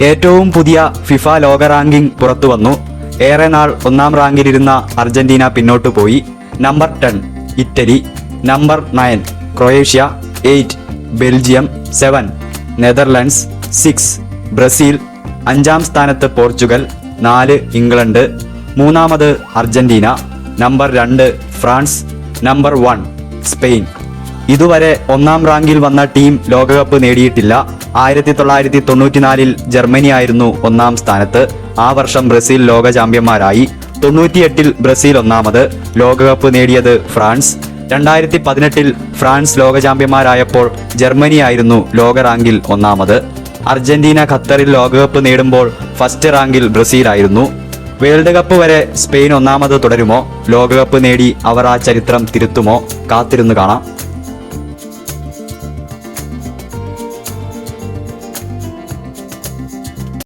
ഏറ്റവും പുതിയ ഫിഫ ലോക റാങ്കിംഗ് പുറത്തുവന്നു ഏറെ നാൾ ഒന്നാം റാങ്കിലിരുന്ന അർജന്റീന പിന്നോട്ടു പോയി. Number ten Italy. Number nine Croatia. Eight Belgium. Seven Netherlands. Six Brazil. അഞ്ചാം സ്ഥാനത്ത് പോർച്ചുഗൽ. നാല് ഇംഗ്ലണ്ട്. മൂന്നാമത് അർജന്റീന. നമ്പർ രണ്ട് ഫ്രാൻസ്. Number one Spain. ഇതുവരെ ഒന്നാം റാങ്കിൽ വന്ന ടീം ലോകകപ്പ് നേടിയിട്ടില്ല. ആയിരത്തി തൊള്ളായിരത്തി തൊണ്ണൂറ്റിനാലിൽ ജർമ്മനി ആയിരുന്നു ഒന്നാം സ്ഥാനത്ത്. ആ വർഷം ബ്രസീൽ ലോക ചാമ്പ്യന്മാരായി. തൊണ്ണൂറ്റിയെട്ടിൽ ബ്രസീൽ ഒന്നാമത്. ലോകകപ്പ് നേടിയത് ഫ്രാൻസ്. രണ്ടായിരത്തി പതിനെട്ടിൽ ഫ്രാൻസ് ലോക ചാമ്പ്യന്മാരായപ്പോൾ ജർമ്മനി ആയിരുന്നു ലോക റാങ്കിൽ ഒന്നാമത്. അർജന്റീന ഖത്തറിൽ ലോകകപ്പ് നേടുമ്പോൾ ഫസ്റ്റ് റാങ്കിൽ ബ്രസീലായിരുന്നു വേൾഡ് കപ്പ് വരെ സ്പെയിൻ ഒന്നാമത് തുടരുമോ? ലോകകപ്പ് നേടി അവർ ആ ചരിത്രം തിരുത്തുമോ? കാത്തിരുന്നു കാണാം.